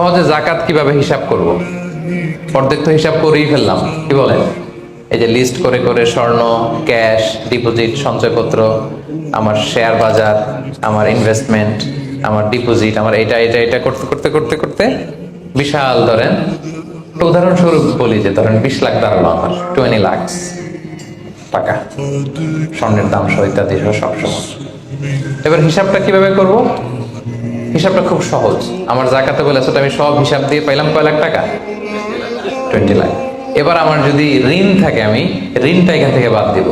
সহজে জাকাত কীভাবে হিসাব করব? অর্ধেক তো হিসাব করেই ফেললাম। কি বলেন? এই যে লিস্ট করে করে স্বর্ণ ক্যাশ ডিপোজিট সঞ্চয়পত্র, আমার শেয়ার বাজার, আমার ইনভেস্টমেন্ট আমার ডিপোজিট আমার এটা এটা এটা করতে করতে করতে করতে বিশাল ধরেন উদাহরণস্বরূপ বলি যে ধরেন বিশ লাখ দাঁড়াল আমার টোয়েন্টি লাখস টাকা, স্বর্ণের দাম সহ ইত্যাদি সহ সবসময়। এবার হিসাবটা কীভাবে করব? হিসাবটা খুব সহজ। আমার জাকাতে বলে আসলে আমি সব হিসাব দিয়ে পাইলাম কয় লাখ টাকা? টোয়েন্টি লাখ। এবার আমার যদি ঋণ থাকে আমি ঋণটা এখান থেকে বাদ দিব।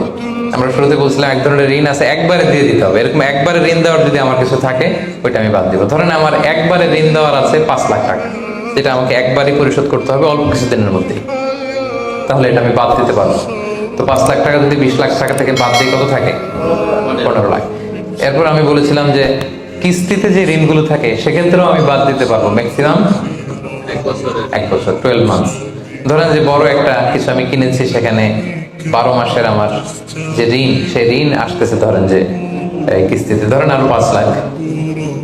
আমরা শুরুতে বলছিলাম এক ধরনের ঋণ আছে, একবারে দিয়ে দিতে হবে। এরকম একবারে ঋণ দেওয়ার যদি আমার কিছু থাকে, ওইটা আমি বাদ দিব। ধরেন আমার একবারে ঋণ দেওয়ার আছে পাঁচ লাখ টাকা, যেটা আমাকে একবারই পরিশোধ করতে হবে অল্প কিছুদিনের মধ্যেই। তাহলে এটা আমি বাদ দিতে পারব। তো পাঁচ লাখ টাকা যদি বিশ লাখ টাকা থেকে বাদ দিয়ে কত থাকে? পনেরো লাখ। এরপর আমি বলেছিলাম যে কিস্তিতে যে ঋণগুলো থাকে সেক্ষেত্রেও আমি বাদ দিতে পারব ম্যাক্সিমাম এক বছর টুয়েলভ মান্থস ধরেন যে বড় একটা কিছু আমি কিনেছি সেখানে বারো মাসের আমার যে ঋণ সেই ঋণ আসতেছে ধরেন যে এই কিস্তিতে। ধরেন আরও পাঁচ লাখ।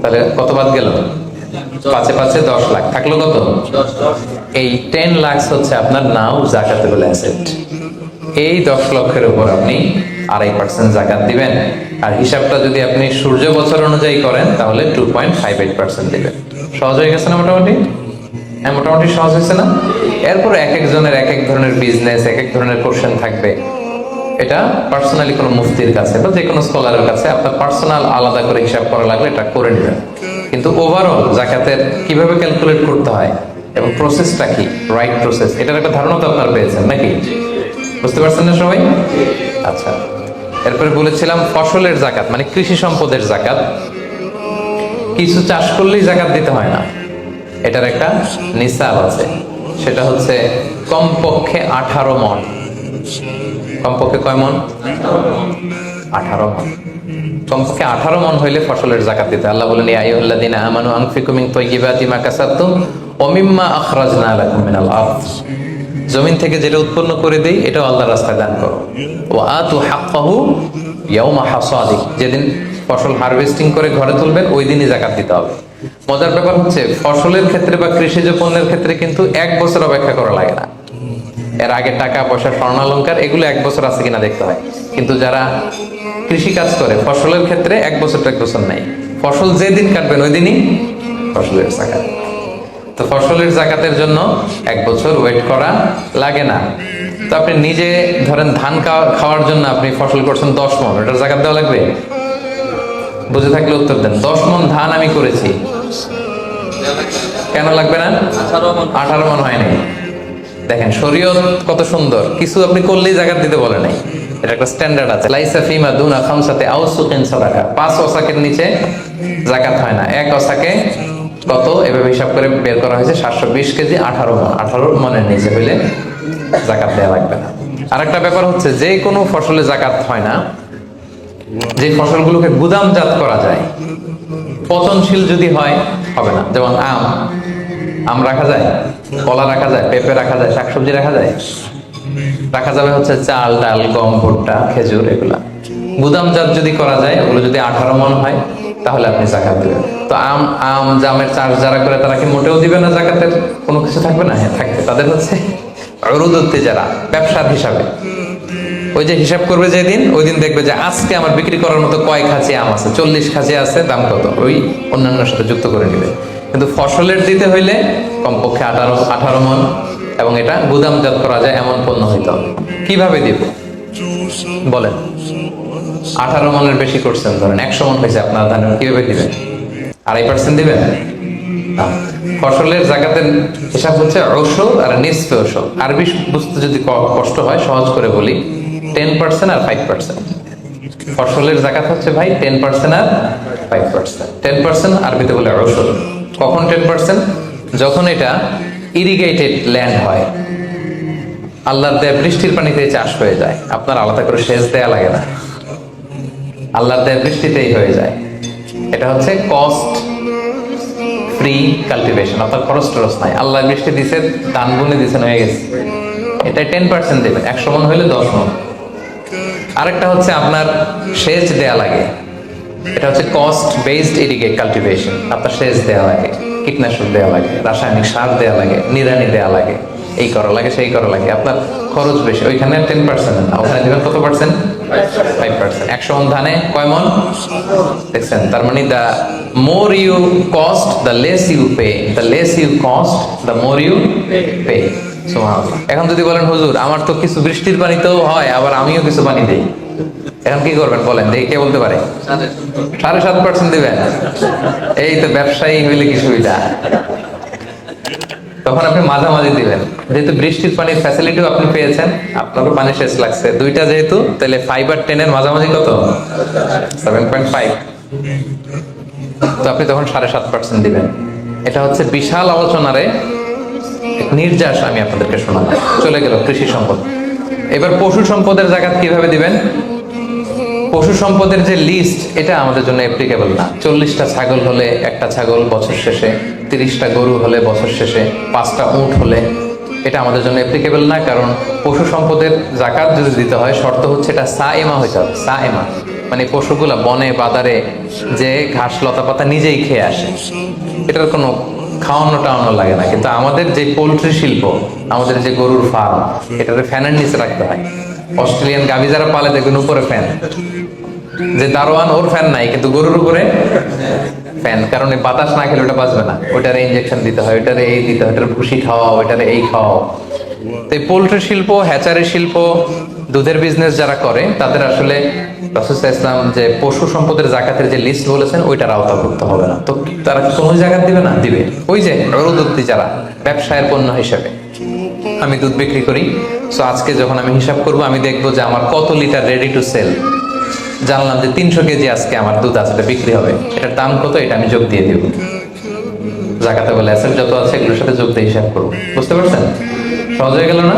তাহলে কত বাদ গেল? পাঁচে পাঁচে দশ লাখ। থাকল কত? এই টেন লাখ হচ্ছে আপনার নাও জাকাতেবল অ্যাসেট এই দশ লক্ষের উপর আপনি আড়াই পার্সেন্ট জাকাত দিবেন। আর হিসাবটা যদি আপনি সূর্য বছর অনুযায়ী করেন, তাহলে two point five eight percent দিবেন। সহজ হয়ে গেছে না মোটামুটি? হ্যাঁ মোটামুটি সহজ হয়েছে না? এরপর এক একজনের এক এক ধরনের বিজনেস এক এক ধরনের কোশ্চেন থাকবে। এটা পার্সোনালি কোনো মুফতির কাছে বা যে কোনো স্কলারের কাছে আপনার পার্সোনাল আলাদা করে হিসাব করা লাগলে এটা করে নেবেন। কিন্তু ওভারঅল জাকাতের কীভাবে ক্যালকুলেট করতে হয় এবং প্রসেসটা কি? রাইট প্রসেস এটার একটা ধারণা তো আপনার পেয়েছেন নাকি? বুঝতে পারছেন না সবাই? আচ্ছা এরপরে বলেছিলাম ফসলের জাকাত মানে কৃষি সম্পদের জাকাত। কিছু চাষ করলেই জাকাত দিতে হয় না। এটার একটা নিসাব আছে। সেটা হচ্ছে কমপক্ষে আঠারো মন। কমপক্ষে কয় মন? আঠারো মন। কমপক্ষে আঠারো মন হইলে ফসলের জাকাত দিতে আল্লাহ বলেন, ইয়া আইয়ুহাল্লাযীনা আমানু আনফিকু মিন তাইয়্যিবাতি মা কাসাবতুম ওয়া মিম্মা আখরাজনা লাকুম মিনাল আরদ। জমিন থেকে যেটা উৎপন্ন করে দেই, এটাও আল্লাহর রাস্তায় দান করো। ওয়া আতু হাক্কাহু ইয়াউমা হাসাদিক। যেদিন ফসল হারভেস্টিং করে ঘরে তুলবেন, ওই দিনই জাকাত দিতে হবে। মজার ব্যাপার হচ্ছে, ফসলের ক্ষেত্রে বা কৃষিজ পণ্যের ক্ষেত্রে কিন্তু এক বছর অপেক্ষা করা লাগে না। এর আগে টাকা, পয়সা স্বর্ণালঙ্কার এগুলো এক বছর আছে কিনা দেখতে হয়। কিন্তু যারা কৃষি কাজ করে, ফসলের ক্ষেত্রে এক বছর এক বছর নাই। ফসল যেদিন কাটবেন, ওই দিনই ফসলের জাকাত। তো ফসলের জাকাতের জন্য এক বছর ওয়েট করা লাগে না। তো আপনি নিজে ধরেন ধান খাওয়ার জন্য আপনি ফসল করছেন দশ মন ওটার জাকাত দেওয়া লাগবে? বুঝে থাকলে উত্তর দেন দশ মন ধান আমি করেছি। কেন লাগবে না? আঠারো মন। হয়নি দেখেন শরীয়ত কত সুন্দর কিছু আপনি করলেই জাকাত দিতে বলে নাই। এটা একটা স্ট্যান্ডার্ড আছে। লাইসা ফিমা দুনা খামসাতে আউসুকিন সাদাকা। পাঁচ ওসাকের নিচে জাকাত হয় না এক ওসাকে কত এভাবে হিসাব করে বের করা হয়েছে সাতশো বিশ কেজি আঠারো আঠারো মনের নিচে হইলে জাকাত দেওয়া লাগবে না। আরেকটা ব্যাপার হচ্ছে, যে কোনো ফসলে জাকাত হয় না, যে ফসলগুলোকে গুদামজাত করা যায়, পচনশীল যদি হয়, হবে না। যেমন আম আম রাখা যায়, কলা রাখা যায়, পেঁপে রাখা যায়, শাকসবজি রাখা যায়, রাখা যাবে হচ্ছে চাল, ডাল, গম, ভুট্টা, খেজুর, এগুলা। গুদামজাত যদি করা যায়, ওগুলো যদি আঠারো মন হয়, তাহলে আপনি জাকাত দিবেন। তো আম আম, জামের চাষ যারা করে তারা কি মোটেও দিবে না জাকাতের? কোনো কিছু থাকবে না? হ্যাঁ থাকবে। তাদের হচ্ছে রুদুত্তে যারা, ব্যবসার হিসাবে। ওই যে হিসাব করবে যেদিন, ওই দিন দেখবে যে আজকে আমার বিক্রি করার মতো কয় খাঁচি আম আছে? চল্লিশ খাঁচি আছে, দাম কত? ওই অন্যান্য সাথে যুক্ত করে নিবে। কিন্তু ফসলের দিতে হইলে কমপক্ষে আঠারো আঠারো মন, এবং এটা গুদামজাত করা যায়, এমন পণ্য হইতে হবে। কীভাবে দিব? বলেন। আঠারো মনের বেশি করছেন, ধরেন। একশো মন হয়েছে আপনার ধানের, কীভাবে দিবেন? আড়াই পার্সেন্ট দিবেন। ফসলের জাকাতের হিসাব হচ্ছে ঔষধ আর নিসফে ঔষধ। আরবি বুঝতে যদি কষ্ট হয়, সহজ করে বলি টেন পার্সেন্ট আর ফাইভ পার্সেন্ট ফসলের জাকাত হচ্ছে ভাই টেন পার্সেন্ট আর ফাইভ পার্সেন্ট টেন পার্সেন্ট আরবিতে বলে ঔষধ। কখন টেন পার্সেন্ট যখন এটা ইরিগেটেড ল্যান্ড হয়। আল্লাহর দেয় বৃষ্টির পানিতে চাষ হয়ে যায়। আপনার আলাদা করে সেচ দেয়া লাগে না। আল্লাহর দেয় বৃষ্টিতেই হয়ে যায়। এটা হচ্ছে কস্ট ফ্রি কাল্টিভেশন অর্থাৎ খরচ টরচ নাই। আল্লাহ বৃষ্টি দিছে ধান বুনে দিছেন, হয়ে গেছে। এটা টেন পার্সেন্ট দেবেন, একশো মন হইলে দশ মন। আরেকটা হচ্ছে আপনার সেচ দেয়া লাগে। এটা হচ্ছে কস্ট বেসড ইরিগেট কাল্টিভেশন আপনার সেচ দেয়া লাগে, কীটনাশক দেওয়া লাগে, রাসায়নিক সার দেওয়া লাগে, নিড়ানি দেওয়া লাগে। এই করা লাগে, সেই করা লাগে। আপনার খরচ বেশি। ওইখানে টেন পার্সেন্ট ওখানে দেবেন কত পার্সেন্ট ফাইভ পার্সেন্ট একশো মন ধানে কয় মন? দেখছেন? তার মানে the more you cost the less you pay the less you cost the more you pay এখন যদি বলেন, হুজুর, আমার তো কিছু বৃষ্টির পানি তো হয়, আবার আমিও কিছু পানি দিই। এখন কি করবেন বলেন? দেখি কে বলতে পারে। সাড়ে সাত পার্সেন্ট দিবেন। এই তো ব্যবসায়ী হইলে কি সুবিধা? তখন আপনি মাঝামাঝি দিবেন। যেহেতু বৃষ্টির পানির ফ্যাসিলিটিও আপনি পেয়েছেন আপনারও পানি শেষ লাগছে। দুইটা যেহেতু, তাহলে ফাইভ আর টেনের মাঝামাঝি কত? সেভেন পয়েন্ট ফাইভ তো আপনি তখন সাড়ে সাত পার্সেন্ট দিবেন। এটা হচ্ছে বিশাল আলোচনারে নির্যাস আমি আপনাদেরকে শোনালাম। চলে গেল কৃষি সম্পদ। এবার পশু সম্পদের জায়গা কীভাবে দিবেন? পশু সম্পদের যে লিস্ট এটা আমাদের জন্য অ্যাপ্লিকেবল না। চল্লিশটা ছাগল হলে একটা ছাগল বছর শেষে, তিরিশটা গরু হলে বছর শেষে, পাঁচটা উট হলে, এটা আমাদের জন্য অ্যাপ্লিকেবল না, কারণ পশু সম্পদের জাকাত যদি দিতে হয়, শর্ত হচ্ছে এটা সা এমা হইতে হবে সা এমা মানে পশুগুলা বনে বাদারে যে ঘাস লতা পাতা নিজেই খেয়ে আসে। এটার কোনো খাওয়ানো টাওয়ানো লাগে না। কিন্তু আমাদের যে পোলট্রি শিল্প, আমাদের যে গরুর ফার্ম এটাতে ফ্যানের নিচে রাখতে হয়। অস্ট্রেলিয়ান গাভি যারা পালে দেখবেন উপরে ফ্যান। যে দারোয়ান, ওর ফ্যান নাই, কিন্তু গরুর উপরে ফ্যান, কারণ এই বাতাস না খেলে ওটা বাঁচবে না। ওইটারে ইঞ্জেকশন দিতে হয়, ওইটারে এই দিতে হয় ওটার ভুসি খাওয়া ওইটারে এই খাওয়া তো পোলট্রি শিল্প, হ্যাচারি শিল্প, দুধের বিজনেস যারা করে, তাদের আসলে রাসুসা ইসলাম যে পশু সম্পদের জাকাতের যে লিস্ট বলেছেন, ওইটার আওতাভুক্ত হবে না। তো তারা কোনো জায়গা দিবে না? দিবে। ওই যে অরুদত্তি যারা, ব্যবসায়ের পণ্য হিসেবে। আমি দুধ বিক্রি করি। সো আজকে যখন আমি হিসাব করব, আমি দেখব যে আমার কত লিটার রেডি টু সেল জানলাম যে তিনশো কেজি আজকে আমার দুধ আছে বিক্রি হবে। এটার দাম কত? এটা আমি যোগ দিয়ে দিব। জাকাতে বলে অ্যাসেট যত আছে, এগুলোর সাথে যোগ দিয়ে হিসাব করব। বুঝতে পারছেন? সহজ হয়ে গেল না?